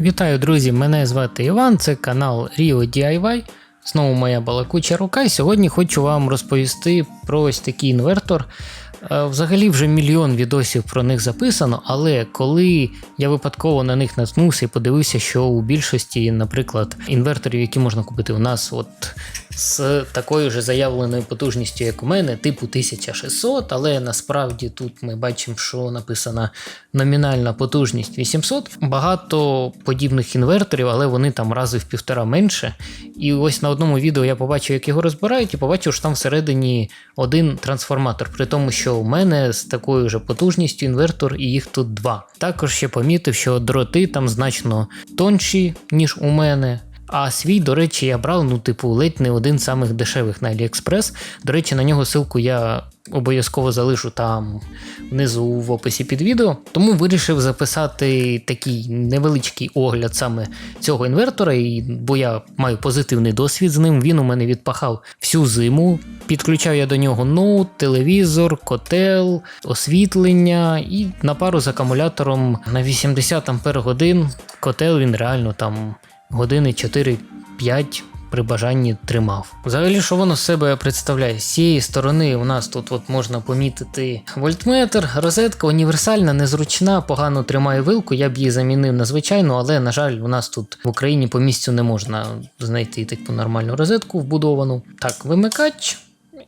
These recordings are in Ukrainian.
Вітаю, друзі! Мене звати Іван, це канал Rio DIY. Знову моя балакуча рука. І сьогодні хочу вам розповісти про ось такий інвертор. Е, Взагалі вже мільйон відосів про них записано, але коли я випадково на них наткнувся і подивився, що у більшості, наприклад, інверторів, які можна купити у нас, от з такою ж заявленою потужністю, як у мене, типу 1600, але насправді тут ми бачимо, що написана номінальна потужність 800. Багато подібних інверторів, але вони там рази в півтора менше. І ось на одному відео я побачив, як його розбирають, і побачив, що там всередині один трансформатор, при тому, що у мене з такою же потужністю інвертор, і їх тут два. Також ще помітив, що дроти там значно тонші, ніж у мене. А свій, до речі, я брав, ну, типу, ледь не один з самих дешевих на AliExpress. До речі, на нього ссылку я обов'язково залишу там внизу в описі під відео. Тому вирішив записати такий невеличкий огляд саме цього інвертора, і, бо я маю позитивний досвід з ним. Він у мене відпахав всю зиму. Підключав я до нього ноут, телевізор, котел, освітлення і на пару з акумулятором на 80 Ампер годин. Котел він реально там години 4-5 при бажанні тримав. Взагалі, що воно себе представляє? З цієї сторони у нас тут от можна помітити вольтметр, розетка універсальна, незручна, погано тримає вилку. Я б її замінив на звичайну, але, на жаль, у нас тут в Україні по місцю не можна знайти таку нормальну розетку вбудовану. Так, вимикач.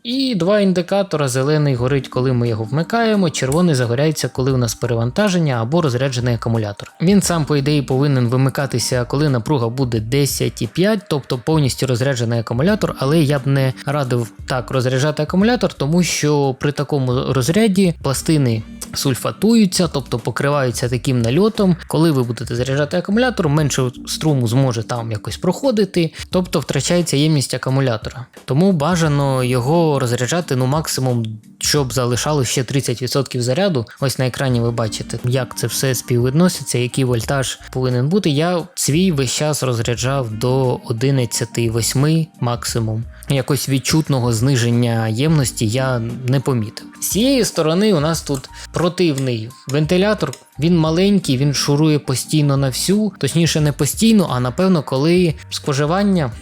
І два індикатора: зелений горить, коли ми його вмикаємо, червоний загоряється, коли у нас перевантаження або розряджений акумулятор. Він сам, по ідеї, повинен вимикатися, коли напруга буде 10,5, тобто повністю розряджений акумулятор, але я б не радив так розряджати акумулятор, тому що при такому розряді пластини сульфатуються, тобто покриваються таким нальотом. Коли ви будете заряджати акумулятор, менше струму зможе там якось проходити, тобто втрачається ємність акумулятора. Тому бажано його розряджати ну максимум, щоб залишало ще 30% заряду. Ось на екрані ви бачите, як це все співвідноситься, який вольтаж повинен бути. Я свій весь час розряджав до 11,8 максимум. Якось відчутного зниження ємності я не помітив. З цієї сторони у нас тут противний вентилятор. Він маленький, він шурує постійно на всю, точніше, не постійно, а напевно, коли споживання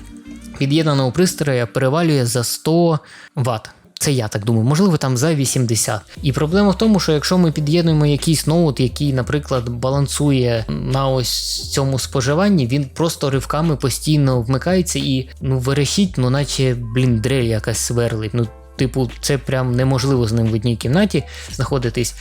під'єднаного пристрою перевалює за 100 Вт. Це я так думаю, можливо, там за 80. І проблема в тому, що якщо ми під'єднуємо якийсь ноут, який, наприклад, балансує на ось цьому споживанні, він просто ривками постійно вмикається і ну верещить, ну наче блін, дрель якась сверлить. Ну, типу, це прям неможливо з ним в одній кімнаті знаходитись.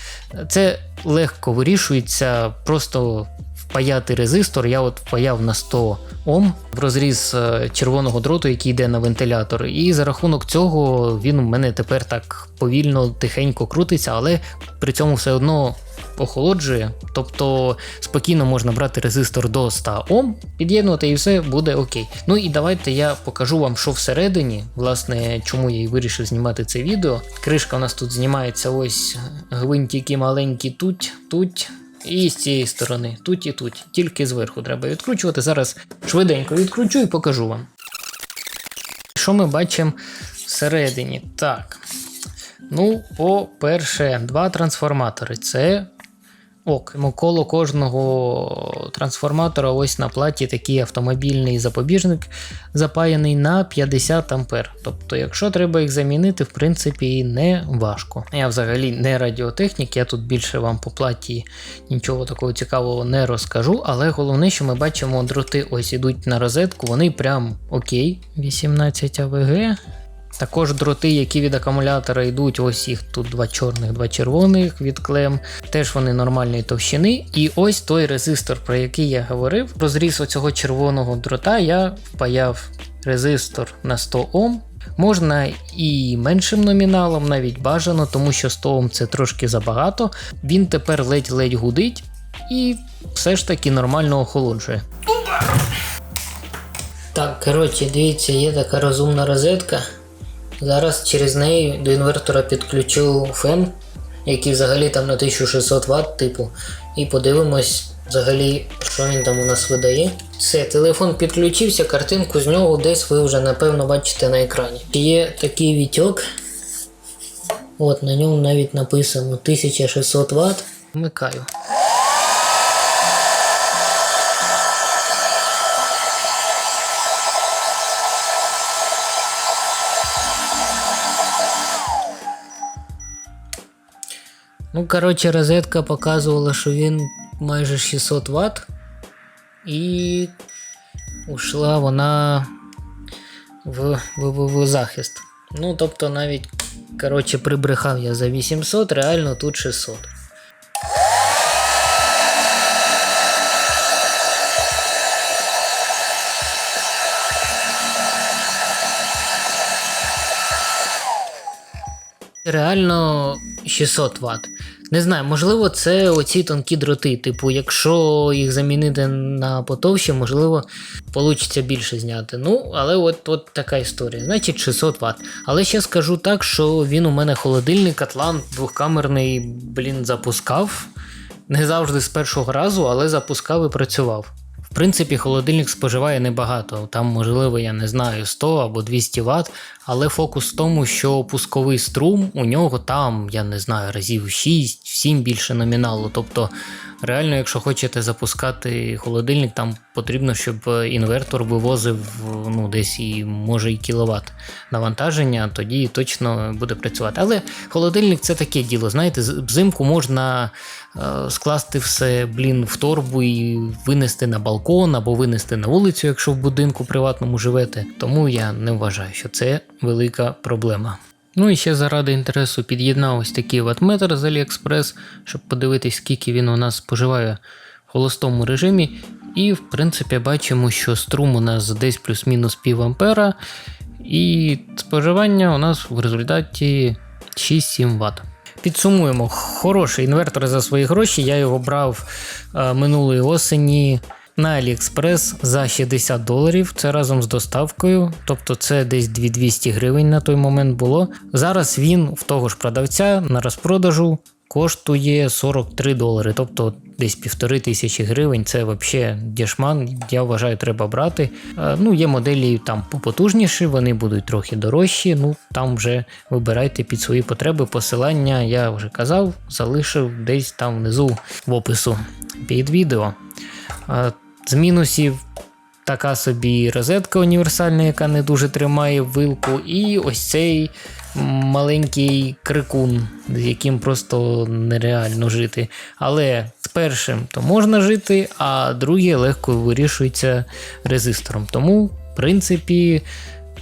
Це легко вирішується, просто впаяти резистор. Я от впаяв на 100 Ом в розріз е, червоного дроту, який йде на вентилятор. І за рахунок цього він у мене тепер так повільно, тихенько крутиться, але при цьому все одно охолоджує. Тобто спокійно можна брати резистор до 100 Ом, під'єднувати і все буде окей. Ну і давайте я покажу вам, що всередині, власне, чому я і вирішив знімати це відео. Кришка у нас тут знімається ось гвинтики маленькі тут, тут. І з цієї сторони, тут і тут, тільки зверху треба відкручувати. Зараз швиденько відкручу і покажу вам. Що ми бачимо всередині? Так. Ну, по-перше, два трансформатори. Це ок. Коло кожного трансформатора ось на платі такий автомобільний запобіжник запаяний на 50 ампер. Тобто, якщо треба їх замінити, в принципі, не важко. Я взагалі не радіотехнік, я тут більше вам по платі нічого такого цікавого не розкажу, але головне, що ми бачимо, дроти ось ідуть на розетку, вони прям окей. 18 АВГ. Також дроти, які від акумулятора йдуть, ось їх тут два чорних, два червоних від клем. Теж вони нормальної товщини. І ось той резистор, про який я говорив. Розріз оцього червоного дрота я впаяв резистор на 100 Ом. Можна і меншим номіналом, навіть бажано, тому що 100 Ом це трошки забагато. Він тепер ледь-ледь гудить і все ж таки нормально охолоджує. Так, коротше, дивіться, є така розумна розетка. Зараз через неї до інвертора підключу фен, який взагалі там на 1600 Вт, типу, і подивимось взагалі, що він там у нас видає. Все, телефон підключився, картинку з нього десь ви вже напевно бачите на екрані. Є такий вітьок. От на ньому навіть написано 1600 Вт. Вмикаю. Ну, коротше, розетка показувала, що він майже 600 Вт. І ушла вона в, в, в, в захист. Ну, тобто навіть, коротше, прибрехав я за 800, реально тут 600. Реально 600 Вт. Не знаю, можливо, це оці тонкі дроти. Типу, якщо їх замінити на потовще, можливо, вийде більше зняти. Ну, але от, от така історія. Значить, 600 Вт. Але ще скажу так, що він у мене холодильник, атлант двохкамерний, блін, запускав. Не завжди з першого разу, але запускав і працював. В принципі, холодильник споживає небагато, там, можливо, я не знаю, 100 або 200 Вт, але фокус в тому, що пусковий струм у нього там, я не знаю, разів 6-7 більше номіналу. Тобто, реально, якщо хочете запускати холодильник, там потрібно, щоб інвертор вивозив ну, десь і може і кіловат навантаження, тоді точно буде працювати. Але холодильник це таке діло. Знаєте, взимку можна е, скласти все, блін, в торбу і винести на балкон або винести на вулицю, якщо в будинку приватному живете. Тому я не вважаю, що це велика проблема. Ну і ще заради інтересу під'єднав ось такий ватметр з AliExpress, щоб подивитись, скільки він у нас споживає в холостому режимі. І в принципі бачимо, що струм у нас десь плюс-мінус пів ампера, і споживання у нас в результаті 6-7 Вт. Підсумуємо, хороший інвертор за свої гроші. Я його брав е, минулої осені на AliExpress за 60 доларів. Це разом з доставкою, тобто це десь 2200 гривень на той момент було. Зараз він в того ж продавця на розпродажу коштує 43 долари, тобто десь півтори тисячі гривень. Це взагалі дешман. Я вважаю, треба брати. Ну, є моделі там попотужніші, вони будуть трохи дорожчі. Ну там вже вибирайте під свої потреби. Посилання я вже казав, залишив десь там внизу в опису під відео. З мінусів така собі розетка універсальна, яка не дуже тримає вилку, і ось цей маленький крикун, з яким просто нереально жити. Але з першим то можна жити, а друге легко вирішується резистором. Тому, в принципі,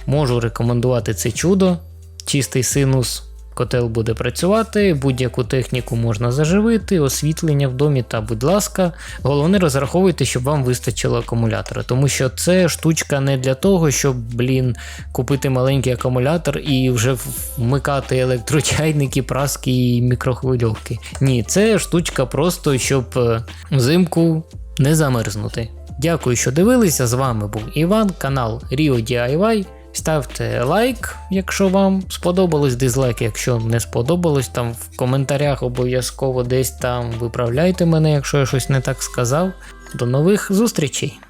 можу рекомендувати це чудо. Чистий синус. Котел буде працювати, будь-яку техніку можна заживити, освітлення в домі та, будь ласка, головне розраховуйте, щоб вам вистачило акумулятора. Тому що це штучка не для того, щоб, блін, купити маленький акумулятор і вже вмикати електрочайники, праски і мікрохвильовки. Ні, це штучка просто, щоб е, взимку не замерзнути. Дякую, що дивилися. З вами був Іван, канал Rio DIY. Ставте лайк, якщо вам сподобалось, дизлайк, якщо не сподобалось, там в коментарях обов'язково десь там виправляйте мене, якщо я щось не так сказав. До нових зустрічей!